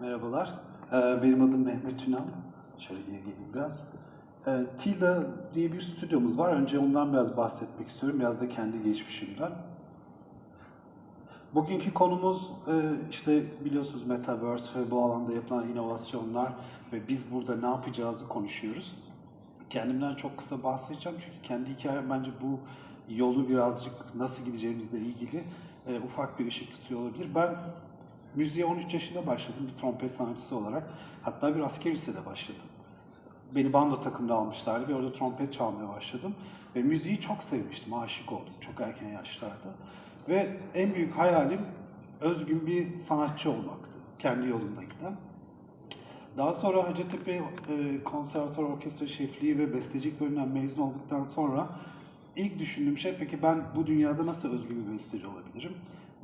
Merhabalar, Ee, benim adım Mehmet Tünal. Şöyle geri geleyim biraz. Ee, Tilda diye bir stüdyomuz var. Önce ondan biraz bahsetmek istiyorum, biraz da kendi geçmişimden. Bugünkü konumuz e, işte biliyorsunuz Metaverse ve bu alanda yapılan inovasyonlar ve biz burada ne yapacağızı konuşuyoruz. Kendimden çok kısa bahsedeceğim çünkü kendi hikayem bence bu yolu birazcık nasıl gideceğimizle ilgili e, ufak bir ışık tutuyor olabilir. Ben müziğe 13 yaşında başladım bir trompet sanatçısı olarak. Hatta bir asker lisede başladım. Beni bando takımda almışlardı ve orada trompet çalmaya başladım. Ve müziği çok sevmiştim, aşık oldum çok erken yaşlarda. Ve en büyük hayalim özgün bir sanatçı olmaktı, kendi yolunda giden. Daha sonra Hacettepe e, Konservatuar Orkestra Şefliği ve Bestecilik bölümünden mezun olduktan sonra ilk düşündüğüm şey peki ben bu dünyada nasıl özgün bir besteci olabilirim?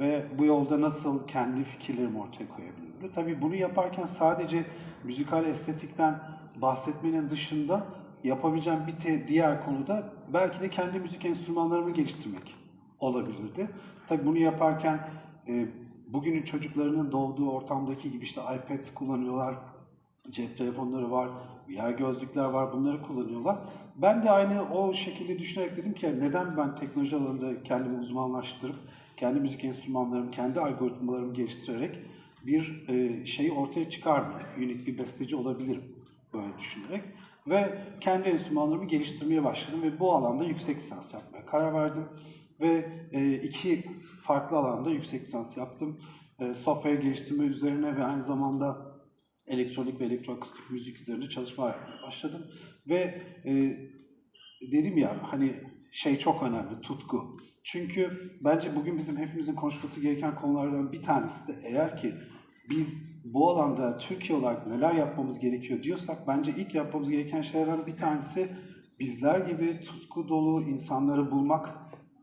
Ve bu yolda nasıl kendi fikirlerimi ortaya koyabilirim? Ve Tabii bunu yaparken sadece müzikal estetikten bahsetmenin dışında yapabileceğim bir diğer konuda belki de kendi müzik enstrümanlarımı geliştirmek olabilirdi. Tabii bunu yaparken e, bugünün çocuklarının doğduğu ortamdaki gibi işte iPad kullanıyorlar, cep telefonları var, VR gözlükler var, bunları kullanıyorlar. Ben de aynı o şekilde düşünerek dedim ki neden ben teknoloji alanında kendimi uzmanlaştırıp, kendi müzik enstrümanlarımı, kendi algoritmalarımı geliştirerek bir e, şeyi ortaya çıkarmayayım, unik bir besteci olabilirim böyle düşünerek. Ve kendi enstrümanlarımı geliştirmeye başladım ve bu alanda yüksek lisans yapmaya karar verdim. Ve e, iki farklı alanda yüksek lisans yaptım. E, software geliştirme üzerine ve aynı zamanda elektronik ve elektroakustik müzik üzerine çalışma başladım. Ve e, dedim ya hani şey çok önemli, tutku. Çünkü bence bugün bizim hepimizin konuşması gereken konulardan bir tanesi de eğer ki biz bu alanda Türkiye olarak neler yapmamız gerekiyor diyorsak bence ilk yapmamız gereken şeylerden bir tanesi bizler gibi tutku dolu insanları bulmak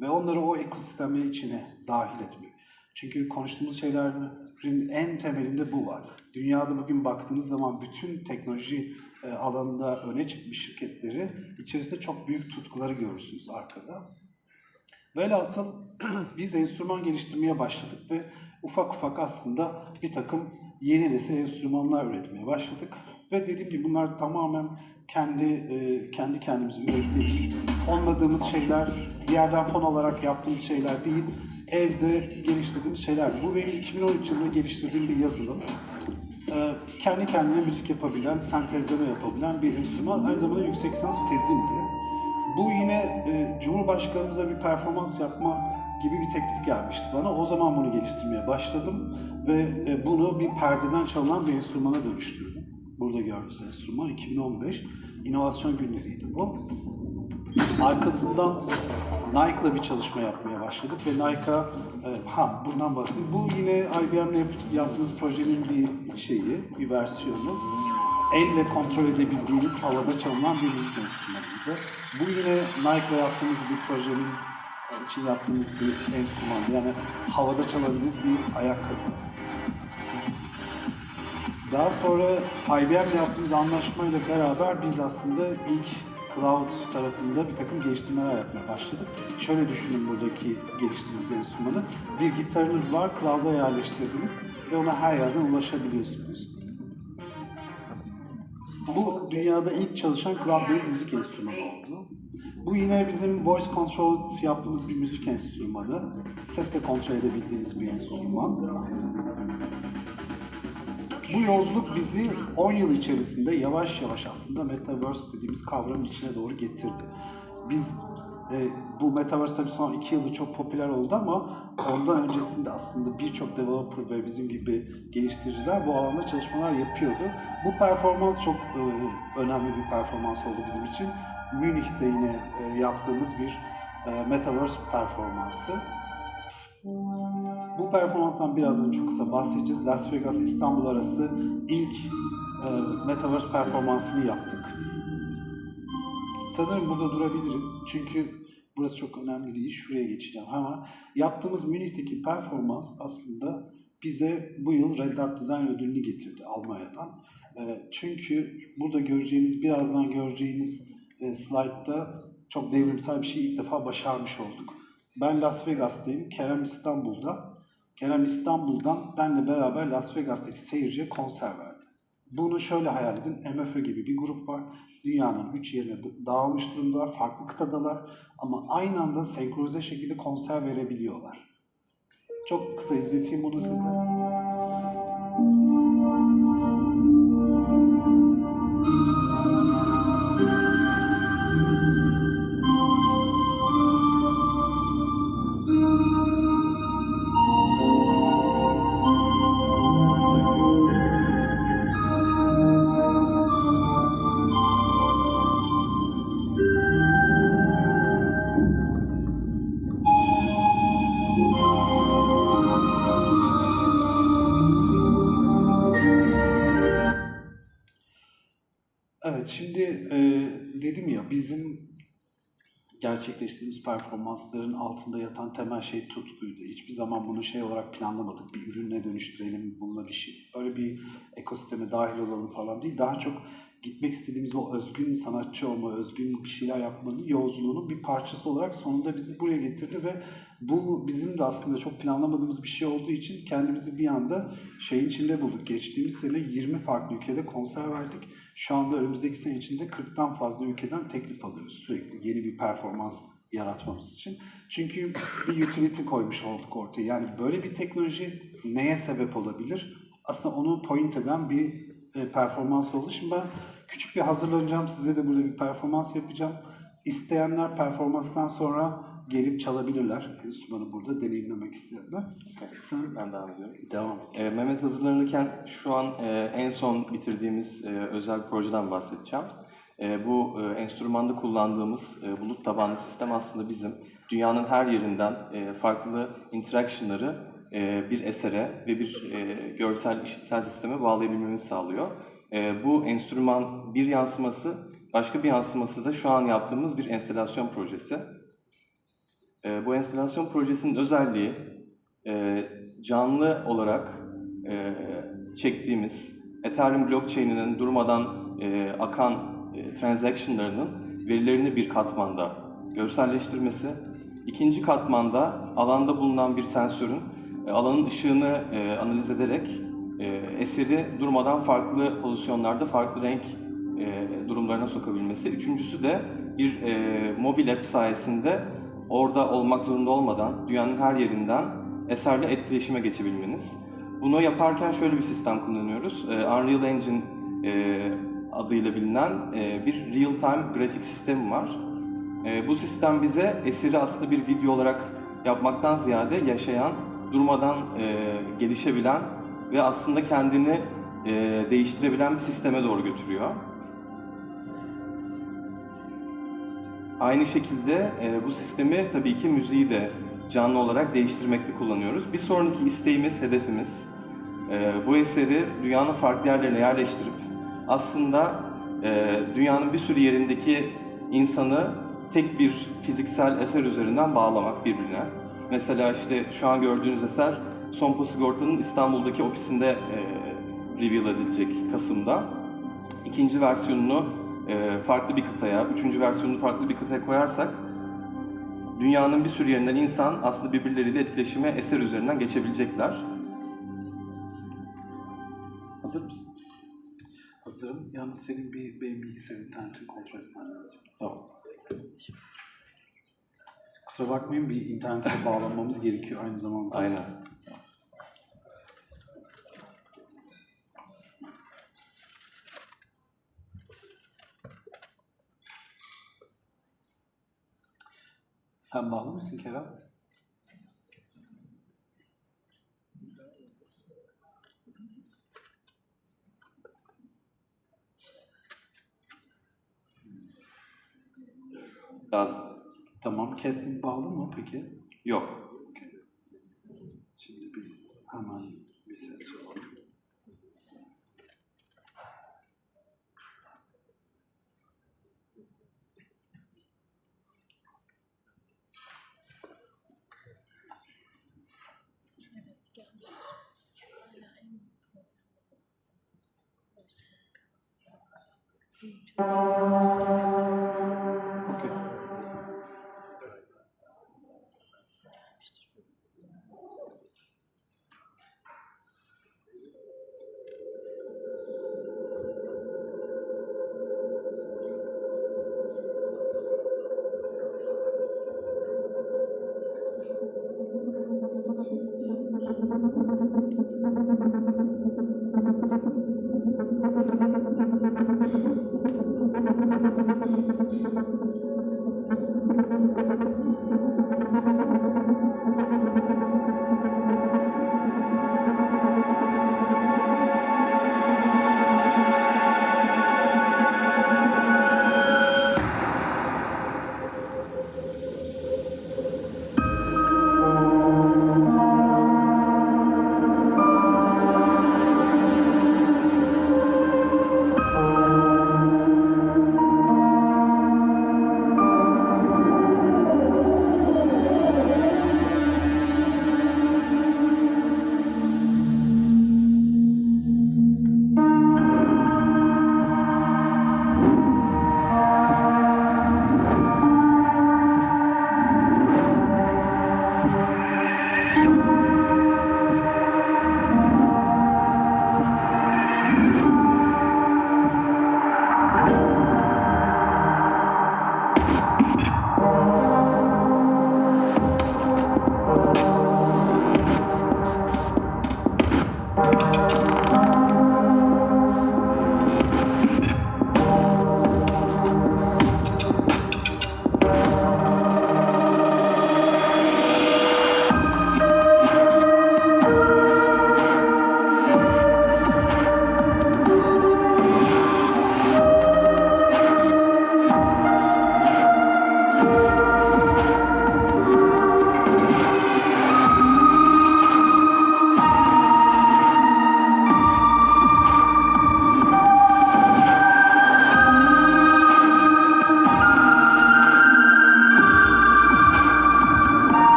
ve onları o ekosistemin içine dahil etmek. Çünkü konuştuğumuz şeylerin en temelinde bu var. Dünyada bugün baktığınız zaman bütün teknoloji e, alanında öne çıkmış şirketleri içerisinde çok büyük tutkuları görürsünüz arkada. Velhasıl biz enstrüman geliştirmeye başladık ve ufak ufak aslında bir takım yeni nesil enstrümanlar üretmeye başladık. Ve dediğim gibi bunlar tamamen kendi e, kendi kendimize ürettiğimiz, fonladığımız şeyler, bir yerden fon olarak yaptığımız şeyler değil, evde geliştirdiğimiz şeyler. Bu benim 2013 yılında geliştirdiğim bir yazılım. Ee, kendi kendine müzik yapabilen, sentezleme yapabilen bir enstrüman. Aynı zamanda yüksek lisans tezimdi. Bu yine e, Cumhurbaşkanımıza bir performans yapma gibi bir teklif gelmişti bana. O zaman bunu geliştirmeye başladım ve e, bunu bir perdeden çalınan bir enstrümana dönüştürdüm. Burada gördüğünüz enstrüman 2015 inovasyon günleriydi bu. Arkasından Nike'la bir çalışma yapmaya başladık ve Nike'a, e, ha bundan bahsedeyim. Bu yine IBM'le yap- yaptığımız projenin bir şeyi, bir versiyonu. Elle kontrol edebildiğiniz havada çalınan bir müzik enstrümanıydı. Bu yine Nike'la yaptığımız bir projenin için yaptığımız bir enstrüman. Yani havada çalabildiğiniz bir ayakkabı. Daha sonra IBM'le yaptığımız anlaşmayla beraber biz aslında ilk cloud tarafında bir takım geliştirmeler yapmaya başladık. Şöyle düşünün buradaki geliştirdiğimiz enstrümanı. Bir gitarınız var, cloud'a yerleştirdiniz ve ona her yerden ulaşabiliyorsunuz. Bu dünyada ilk çalışan cloud-based müzik enstrümanı oldu. Bu yine bizim voice control yaptığımız bir müzik enstrümanı. Sesle kontrol edebildiğiniz bir enstrüman. Bu yolculuk bizi 10 yıl içerisinde yavaş yavaş aslında Metaverse dediğimiz kavramın içine doğru getirdi. Biz e, bu Metaverse tabii son 2 yılda çok popüler oldu ama ondan öncesinde aslında birçok developer ve bizim gibi geliştiriciler bu alanda çalışmalar yapıyordu. Bu performans çok e, önemli bir performans oldu bizim için. Münih'te yine e, yaptığımız bir e, Metaverse performansı. Bu performanstan birazdan çok kısa bahsedeceğiz. Las Vegas İstanbul arası ilk e, Metaverse performansını yaptık. Sanırım burada durabilirim. Çünkü burası çok önemli değil. Şuraya geçeceğim ama yaptığımız Münih'teki performans aslında bize bu yıl Red Dot Design ödülünü getirdi Almanya'dan. E, çünkü burada göreceğiniz, birazdan göreceğiniz e, slaytta çok devrimsel bir şey ilk defa başarmış olduk. Ben Las Vegas'tayım, Kerem İstanbul'da. Kerem İstanbul'dan benle beraber Las Vegas'taki seyirciye konser verdi. Bunu şöyle hayal edin. MFÖ gibi bir grup var. Dünyanın üç yerine da- dağılmış durumdalar. Farklı kıtadalar. Ama aynı anda senkronize şekilde konser verebiliyorlar. Çok kısa izleteyim bunu size. Şimdi e, dedim ya bizim gerçekleştirdiğimiz performansların altında yatan temel şey tutkuydu. Hiçbir zaman bunu şey olarak planlamadık. Bir ürüne dönüştürelim, bununla bir şey. Böyle bir ekosisteme dahil olalım falan değil. Daha çok gitmek istediğimiz o özgün sanatçı olma, özgün bir şeyler yapmanın yolculuğunun bir parçası olarak sonunda bizi buraya getirdi ve bu bizim de aslında çok planlamadığımız bir şey olduğu için kendimizi bir anda şeyin içinde bulduk. Geçtiğimiz sene 20 farklı ülkede konser verdik. Şu anda önümüzdeki sene içinde 40'tan fazla ülkeden teklif alıyoruz sürekli yeni bir performans yaratmamız için. Çünkü bir utility koymuş olduk ortaya. Yani böyle bir teknoloji neye sebep olabilir? Aslında onu point eden bir e, performans oldu. Şimdi ben küçük bir hazırlanacağım. Size de burada bir performans yapacağım. İsteyenler performanstan sonra gelip çalabilirler. Enstrümanı burada deneyimlemek isteyenler. Sen Ben devam ediyorum. devam et. Ee, Mehmet hazırlanırken şu an e, en son bitirdiğimiz e, özel bir projeden bahsedeceğim. E, bu e, enstrümanda kullandığımız e, bulut tabanlı sistem aslında bizim dünyanın her yerinden e, farklı interaction'ları e, bir esere ve bir e, görsel işitsel sisteme bağlayabilmemizi sağlıyor. E, bu enstrüman bir yansıması, başka bir yansıması da şu an yaptığımız bir enstelasyon projesi. E, bu enstelasyon projesinin özelliği e, canlı olarak e, çektiğimiz Ethereum blockchain'inin durmadan e, akan e, transaction'larının verilerini bir katmanda görselleştirmesi, ikinci katmanda alanda bulunan bir sensörün e, alanın ışığını e, analiz ederek e, eseri durmadan farklı pozisyonlarda farklı renk e, durumlarına sokabilmesi. Üçüncüsü de bir e, mobil app sayesinde orada olmak zorunda olmadan dünyanın her yerinden eserle etkileşime geçebilmeniz. Bunu yaparken şöyle bir sistem kullanıyoruz. Ee, Unreal Engine e, adıyla bilinen e, bir real-time grafik sistemi var. E, bu sistem bize eseri aslında bir video olarak yapmaktan ziyade yaşayan, durmadan gelişebilen ve aslında kendini değiştirebilen bir sisteme doğru götürüyor. Aynı şekilde e, bu sistemi tabii ki müziği de canlı olarak değiştirmekte kullanıyoruz. Bir sonraki isteğimiz, hedefimiz e, bu eseri dünyanın farklı yerlerine yerleştirip aslında e, dünyanın bir sürü yerindeki insanı tek bir fiziksel eser üzerinden bağlamak birbirine. Mesela işte şu an gördüğünüz eser Sompo Sigorta'nın İstanbul'daki ofisinde e, reveal edilecek Kasım'da. İkinci versiyonunu e, farklı bir kıtaya, üçüncü versiyonunu farklı bir kıtaya koyarsak dünyanın bir sürü yerinden insan aslında birbirleriyle etkileşime eser üzerinden geçebilecekler. Hazır mısın? Hazırım. Yalnız senin bir benim bilgisayar internetini kontrol etmen lazım. Tamam. Kusura bakmayın bir internete bağlanmamız gerekiyor aynı zamanda. Aynen. Sen bağlı mısın Kerem? Lazım. Tamam. Kestik bağlı mı peki? Yok. Şimdi bir hemen